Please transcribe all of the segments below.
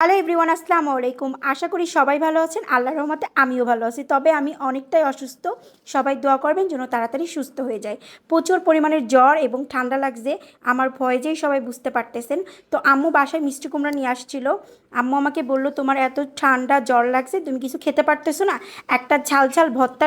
Hello everyone আসসালাম আলাইকুম। আশা করি সবাই ভালো আছেন। আল্লাহ রহমতে আমিও ভালো আছি। তবে আমি অনেকটাই অসুস্থ। সবাই দোয়া করবেন যেন তাড়াতাড়ি সুস্থ হয়ে যায়। প্রচুর পরিমাণের জ্বর এবং ঠান্ডা লাগছে। আমার ভয়েজেই সবাই বুঝতে পারতেছেন। তো আম্মু বাসায় মিষ্টি কুমড়া নিয়ে আসছিল। আম্মু আমাকে বলল, তোমার এত ঠান্ডা জ্বর লাগছে, তুমি কিছু খেতে পারতেছো না? একটা ঝাল ঝাল ভর্তা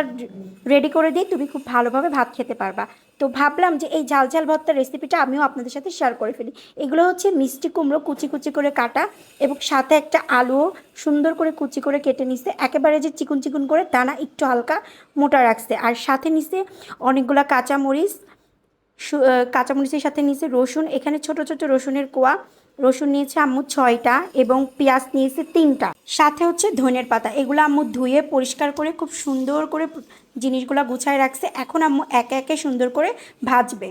রেডি করে দিই তুমি খুব ভালোভাবে ভাত খেতে পারবা। তো ভাবলাম যে এই ঝাল ঝাল ভর্তার রেসিপিটা আমিও আপনাদের সাথে শেয়ার করে ফেলি। এগুলো হচ্ছে মিষ্টি কুমড়ো কুচি কুচি করে কাটা এবং সাথে একটা আলুও সুন্দর করে কুচি করে কেটে নিছে। একেবারে যে চিকুন চিকুন করে দানা একটু হালকা মোটা রাখছে। আর সাথে নিছে অনেকগুলা কাঁচামরিচ কাঁচামরিচের সাথে নিয়েছে রসুন। এখানে ছোট ছোট রসুনের কোয়া রসুন নিয়েছে আম্মু ছয়টা এবং পেঁয়াজ নিয়েছে তিনটা। সাথে হচ্ছে ধনের পাতা। এগুলো আম্মু ধুয়ে পরিষ্কার করে খুব সুন্দর করে জিনিসগুলো গুছায় রাখছে। এখন আম্মু একে একে সুন্দর করে ভাজবে।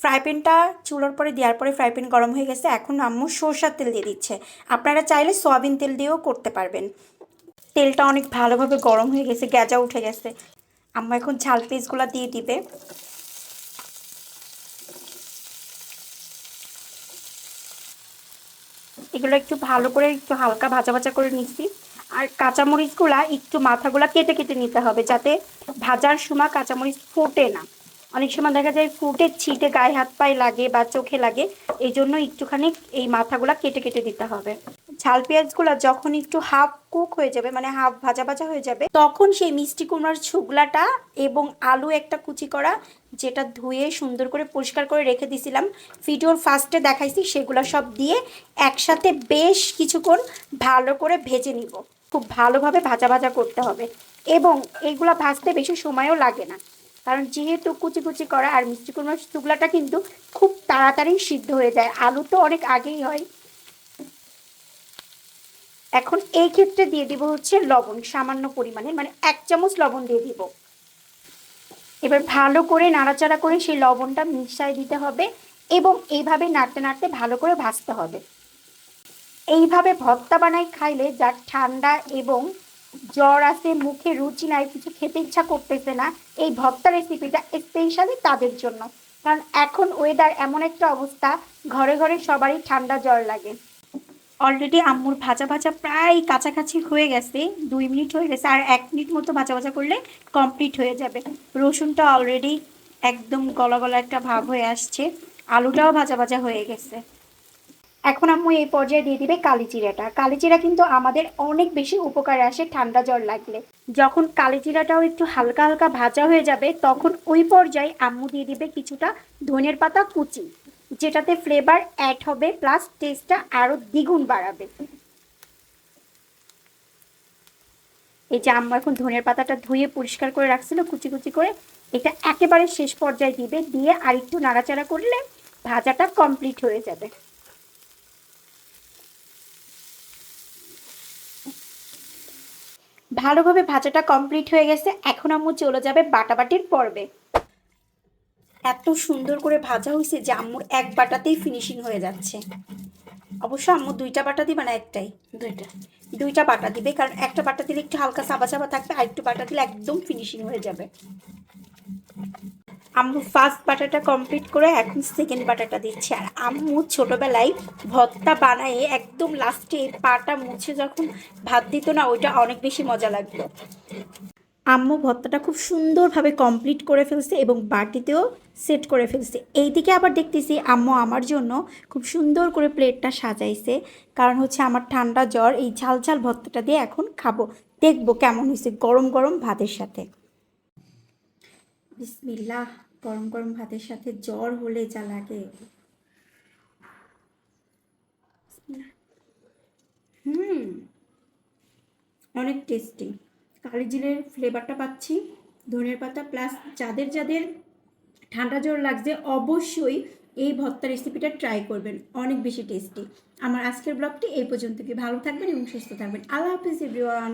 ফ্রাই প্যানটা চুলোর পরে দেওয়ার পরে ফ্রাই প্যান গরম হয়ে গেছে। এখন আম্মু সরষার তেল দিয়ে দিচ্ছে। আপনারা চাইলে সয়াবিন তেল দিয়েও করতে পারবেন। তেলটা অনেক ভালোভাবে গরম হয়ে গেছে, গ্যাজা উঠে গেছে। আম্মু এখন ঝাল পিসগুলো দিয়ে দিবে। এগুলো একটু ভালো করে একটু হালকা ভাজা ভাজা করে নিচ্ছি। আর কাঁচামরিচগুলা একটু মাথাগুলা কেটে কেটে নিতে হবে যাতে ভাজার সময় কাঁচামরিচ ফোটে না। অনেক সময় দেখা যায় ফুটে ছিটে গায়ে হাত পায়ে লাগে বা চোখে লাগে এই জন্য একটুখানি এই মাথাগুলা কেটে কেটে দিতে হবে। ঝাল পেঁয়াজগুলো যখন একটু হাফ কুক হয়ে যাবে মানে হাফ ভাজা ভাজা হয়ে যাবে, তখন সেই মিষ্টি কুমড়ার ছুগলাটা এবং আলু একটা কুচি করা, যেটা ধুয়ে সুন্দর করে পরিষ্কার করে রেখে দিছিলাম, ভিডিওর ফার্স্টে দেখাইছি, সেগুলো সব দিয়ে একসাথে বেশ কিছুক্ষণ ভালো করে ভেজে নিব। খুব ভালোভাবে ভাজা ভাজা করতে হবে। এবং এগুলো ভাজতে বেশি সময়ও লাগে না, কারণ যেহেতু কুচি কুচি করা আর মিষ্টি কুমড়ার শুকলাটা কিন্তু খুব তাড়াতাড়ি সিদ্ধ হয়ে যায়। আলু তো অনেক আগেই হয়। এখন এই ক্ষেত্রে দিয়ে দিব হচ্ছে লবণ, সামান্য পরিমাণে মানে এক চামচ লবণ দিয়ে দিব। এবার ভালো করে নাড়াচাড়া করে সেই লবণটা মিশাই দিতে হবে এবং এইভাবে নাড়তে নাড়তে ভালো করে ভাজতে হবে। এইভাবে ভর্তা বানাই খাইলে যার ঠান্ডা এবং জ্বর আছে, মুখে রুচি নাই, কিছু খেতে ইচ্ছা করতেছে না, এই ভর্তা রেসিপিটা স্পেশালি তাদের জন্য। কারণ এখন ওয়েদার এমন একটা অবস্থা, ঘরে ঘরে সবারই ঠান্ডা জ্বর লাগে। অলরেডি আম্মুর ভাজা ভাজা প্রায় কাছাকাছি হয়ে গেছে, দুই মিনিট হয়ে গেছে, আর এক মিনিট মতো ভাজা ভাজা করলে কমপ্লিট হয়ে যাবে। রসুনটা অলরেডি একদম গলা গলা একটা ভাব হয়ে আসছে, আলুটাও ভাজা ভাজা হয়ে গেছে। এখন আম্মু এই পর্যায়ে দিয়ে দিবে কালিজিরাটা কালিজিরা কিন্তু আমাদের অনেক বেশি উপকারে আসে, ঠান্ডা জ্বর লাগলে। যখন কালিজিরাটাও একটু হালকা হালকা ভাজা হয়ে যাবে, তখন ওই পর্যায়ে আম্মু দিয়ে দিবে কিছুটা ধনের পাতা কুচি। যেটাতে ফ্লেভার অ্যাড হবে প্লাস টেস্টটা আরও দ্বিগুণ বাড়াবে। এই যে আম্মু এখন ধনের পাতাটা ধুয়ে পরিষ্কার করে রাখছিল, কুচি কুচি করে, এটা একেবারে শেষ পর্যায়ে দিবে, দিয়ে আর একটু নাড়াচাড়া করলে ভাজাটা কমপ্লিট হয়ে যাবে। ভালোভাবে ভাজাটা কমপ্লিট হয়ে গেছে, এখন আম্মু চলে যাবে বাটাবাটির পর্বে। এত সুন্দর করে ভাজা হয়েছে যে আম্মুর এক বাটাতেই ফিনিশিং হয়ে যাচ্ছে। অবশ্য আম্মু দুইটা বাটা দিবে না একটাই? দুইটা। দুইটা বাটা দিবে কারণ একটা বাটা দিলে একটু হালকা সাবা সাবা থাকবে আর একটু বাটা দিলে একদম ফিনিশিং হয়ে যাবে। আম্মু ফার্স্ট বাটাটা কমপ্লিট করে এখন সেকেন্ড বাটাটা দিচ্ছে। আর আম্মু ছোটোবেলায় ভর্তা বানায়ে একদম লাস্টে পাটা মুছে যখন ভাত দিত না ওইটা অনেক বেশি মজা লাগতো। আম্মু ভর্তাটা খুব সুন্দরভাবে কমপ্লিট করে ফেলছে এবং বাটিতেও সেট করে ফেলছে। এইদিকে আবার দেখতেছি আম্মু আমার জন্য খুব সুন্দর করে প্লেটটা সাজাইছে। কারণ হচ্ছে আমার ঠান্ডা জ্বর, এই ঝাল ঝাল ভর্তাটা দিয়ে এখন খাব। দেখব কেমন হয়েছে গরম গরম ভাতের সাথে। বিসমিল্লাহ, গরম গরম ভাতের সাথে জ্বর হলে যা লাগে। হুম, অনেক টেস্টি কালি জিরের ফ্লেভারটা পাচ্ছি। ধনের পাতা প্লাস যাদের যাদের ঠান্ডা জ্বর লাগছে অবশ্যই এই ভর্তা রেসিপিটা ট্রাই করবেন। অনেক বেশি টেস্টি আমার আজকের ব্লগটি এই পর্যন্ত। কি ভালো থাকবেন এবং সুস্থ থাকবেন। আল্লাহ হাফিজ এভরিওয়ান